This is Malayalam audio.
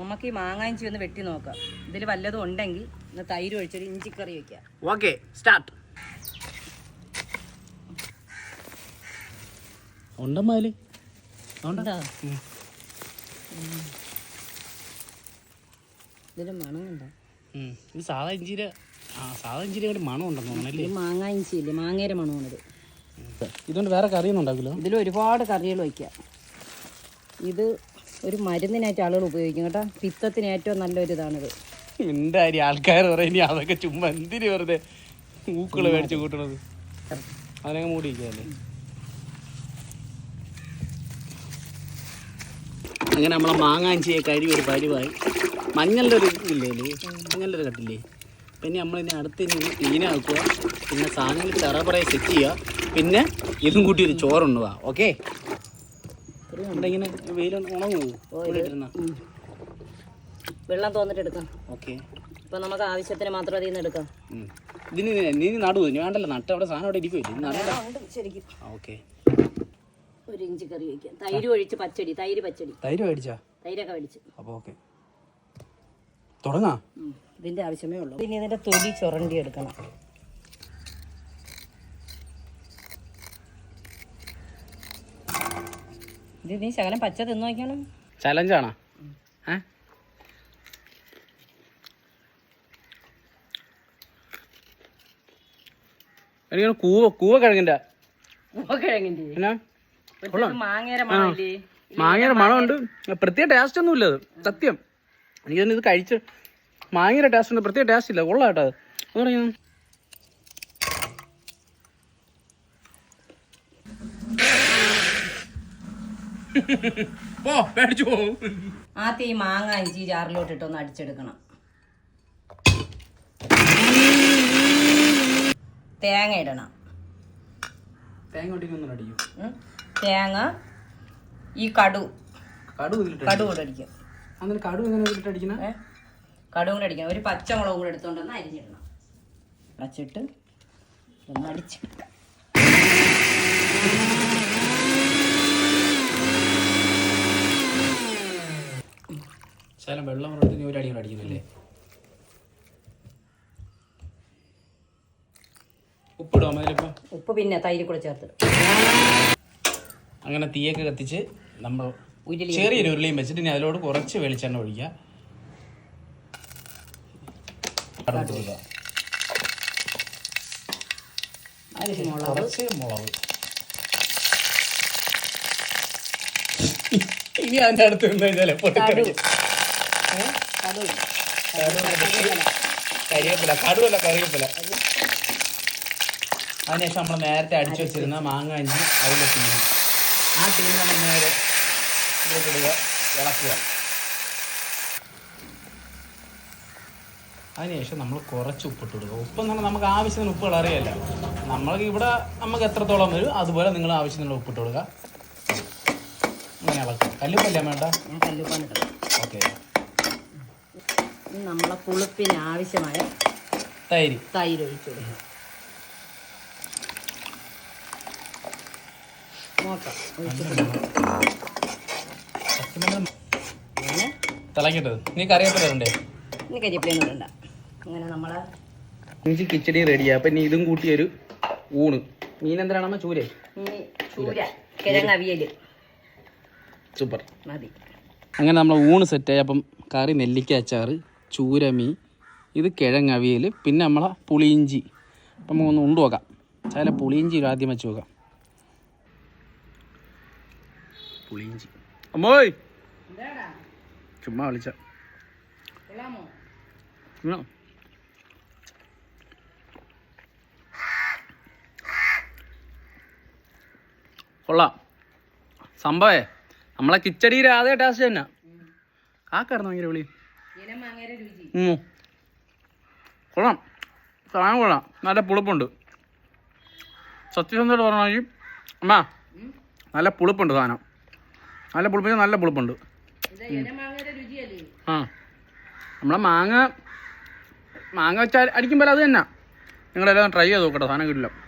നമുക്ക് ഈ മാങ്ങാഞ്ചി ഒന്ന് വെട്ടി നോക്കാം. ഇതിൽ വല്ലതും ഉണ്ടെങ്കിൽ ഒന്ന് തൈര് ഒഴിച്ചൊരു ഇഞ്ചിക്കറി വെക്കാം. ഓക്കെ സ്റ്റാർട്ട് ഉണ്ടമ്മാൽ ഇതിൽ മണമുണ്ടോ? ഇത് സാധാ ആ സാധാ ഇഞ്ചിയുടെ കൂടി മണം ഉണ്ടെന്ന് തോന്നണല്ലേ ഇത് മാങ്ങ ഇഞ്ചി ഇല്ലേ? മാങ്ങയുടെ മണമാണിത്. ഇതുകൊണ്ട് വേറെ കറിയൊന്നും ഉണ്ടാക്കില്ല ഇതിൽ ഒരുപാട് കറികൾ വയ്ക്കാം. ഇത് ഒരു മരുന്നിനായിട്ട് ആളുകൾ ഉപയോഗിക്കും കേട്ടോ. പിത്തത്തിന് ഏറ്റവും നല്ലൊരു ഇതാണിത്. കാര്യം ആൾക്കാർ പറയുന്നത് അതൊക്കെ ചുമ്മാ എന്തിന് വെറുതെ മൂക്കൾ മേടിച്ച് കൂട്ടണത്? അതിനൊക്കെ മൂടിയിരിക്കല്ലേ അങ്ങനെ നമ്മളെ മാങ്ങാഞ്ചിയെ കരി ഒരു പരിവായി. മഞ്ഞളുടെ ഒരു ഇല്ലേ മഞ്ഞളുടെ ഒരു കട്ടില്ലേ? പിന്നെ നമ്മളിനി അടുത്ത് ഇനി ക്ലീനാക്കുക പിന്നെ സാധനങ്ങൾ തറപറയെ സെറ്റ് ചെയ്യുക. പിന്നെ ഇതും കൂട്ടി ഒരു ചോറുണ്ണുക. ഓക്കെ ഇവിടെ ഇങ്ങനെ വെയിലൊന്ന് ഉണങ്ങുമോ വെള്ളം തോന്നിട്ട് എടുക്കാം. ഓക്കെ. ഇപ്പൊ നമുക്ക് ആവശ്യത്തിന് മാത്രം അതിൽ നിന്ന് എടുക്കാം. ഇതിന് നീ നടുവോ? ഞാൻ വേണ്ടല്ലോ. നട്ട് അവിടെ സാധനം അവിടെ ഇരിക്കുമല്ലോ ശരിക്കും. ഓക്കെ. ഒരു ഇഞ്ചി കറി വയ്ക്കാം. തൈര് ഒഴിച്ച് പച്ചടി. തൈര് പച്ചടി. തൈര് മേടിച്ചാ? തൈരൊക്കെ മേടിച്ച്. അപ്പോൾ ഓക്കെ. തുടങ്ങാം. ഉം. ഇതിന്റെ ആവശ്യമേ ഉള്ളൂ. പിന്നെ ഇതിന്റെ തൊലി ചുരണ്ടി എടുക്കണം. ഇത് നീ ശകലം പച്ച തിന്നു നോക്കണം ചലഞ്ചാണോ? ഏ എനിക്കാണ് കൂവ കൂവ കിഴങ്ങിന്റെ. എന്നാ? മാങ്ങേര മണമില്ലേ? മാങ്ങയുടെ മണമുണ്ട്. പ്രത്യേക ടേസ്റ്റ് ഒന്നും ഇല്ല അത്. സത്യം. എനിക്ക് ഇത് കഴിച്ച് മാങ്ങയുടെ ടേസ്റ്റ് ഉണ്ട്. പ്രത്യേക ടേസ്റ്റ് ഇല്ല. കൊള്ളാം കേട്ടോ അത്. അത് പറഞ്ഞു പോ പേടിച്ചു പോവും ആദ്യം ഈ മാങ്ങ ഇഞ്ചി ജാറിലോട്ടിട്ട് ഒന്ന് അടിച്ചെടുക്കണം. തേങ്ങ ഇടണം. തേങ്ങ തേങ്ങ ഈ കടു. കടു കടു കൂടെ അടിക്കും. അങ്ങനെ കടു എങ്ങനെ അടിക്കണം? കടുവും കൂടെ അടിക്കണം ഒരു പച്ചമുളകും കൂടെ എടുത്തുകൊണ്ടൊന്ന് അരിഞ്ഞിടണം. അടച്ചിട്ട് ഒന്ന് അടിച്ച് ശകലം വെള്ളം പറഞ്ഞിട്ട് നീ ഒരു അടികൾ അടിക്കുന്നില്ലേ? ഉപ്പിടുക അതിലിപ്പം ഉപ്പ് പിന്നെ തൈര് കൂടെ ചേർത്ത് അങ്ങനെ തീയൊക്കെ കത്തിച്ച് നമ്മൾ ഉരുളി ചെറിയൊരു ഉരുളിയും വെച്ചിട്ട് ഇനി അതിലോട് കുറച്ച് വെളിച്ചെണ്ണ ഒഴിക്കുക. കടുക് ഇട്ട് കൊടുക്കുക. മുളക്. കുറച്ച് മുളക്. ഇനി അതിന്റെ അടുത്ത് നിന്ന് കഴിഞ്ഞാൽ കടു? കടു. കരിവേപ്പില കടുവല്ല കറിവേപ്പില അതിനുശേഷം നമ്മൾ നേരത്തെ അടിച്ചു വെച്ചിരുന്ന മാങ്ങ അഞ്ചി അതിന്റെ ടീം ആ ടീം നമ്മൾ നേരെ ഇതിലോട്ടിടുക ഇളക്കുക. അതിനുശേഷം നമ്മൾ കുറച്ച് ഉപ്പിട്ട് കൊടുക്കുക. ഉപ്പ് എന്ന് പറഞ്ഞാൽ നമുക്ക് ആവശ്യത്തിന് ഉപ്പുകൾ അറിയാമല്ലോ നമ്മൾക്ക് ഇവിടെ നമുക്ക് എത്രത്തോളം വരും അതുപോലെ നിങ്ങൾ ആവശ്യത്തിനുള്ള ഉപ്പിട്ട് കൊടുക്കുക. അങ്ങനെ ഇളക്കുക. കല്ലുപ്പല്ല വേണ്ട കല്ലുപ്പാനിട്ടത് ഓക്കെ. നമ്മളെ പുളിപ്പിന് ആവശ്യമായ തൈര്. തൈര് ഒഴിച്ചു നോക്കാം അങ്ങനെ തിളക്കിട്ടത് നീ കറിവേപ്പിലുണ്ടേ ഇനി കരിയപ്പിലൊന്നും ഇടണ്ട? അങ്ങനെ നമ്മളെ ഇഞ്ചി കിച്ചടി റെഡിയാ. അപ്പൊ ഇനി ഇതും കൂട്ടിയൊരു ഊണ്. മീൻ എന്തിനാണമ്മ ചൂരേ? ഇനി ചൂര. കിഴങ്ങവിയൽ സൂപ്പർ. മതി. അങ്ങനെ നമ്മളെ ഊണ് സെറ്റായി അപ്പം കറി നെല്ലിക്ക അച്ചാറ് ചൂരമീൻ ഇത് കിഴങ്ങവിയൽ പിന്നെ നമ്മളെ പുളിയിഞ്ചി. അപ്പം ഒന്ന് ഉണ്ട് നോക്കാം. ചില പുളിയിഞ്ചി ആദ്യം വെച്ച് നോക്കാം. പുളിയിഞ്ചി. അമ്മോയ്! ചുമ്മാ വിളിച്ച. കൊള്ളാം. സംഭവേ നമ്മളെ കിച്ചടിയിൽ അതേ ടേസ്റ്റ് തന്നെ. കാക്കായിരുന്നു ഭയങ്കര വിളി. രുചി ഉം. കൊള്ളാം. സാധനം കൊള്ളാം. നല്ല പുളിപ്പുണ്ട്. സത്യസന്ധമായിട്ട് പറഞ്ഞാൽ അമ്മ നല്ല പുളിപ്പുണ്ട് സാധനം. നല്ല പുളിപ്പിന് നല്ല പുളിപ്പുണ്ട്. ആ. നമ്മളെ മാങ്ങ മാങ്ങ വെച്ചാൽ അടിക്കുമ്പോൾ അത് തന്നെ. നിങ്ങളെല്ലാം ട്രൈ ചെയ്ത് നോക്കട്ടെ സാധനം കിട്ടില്ല.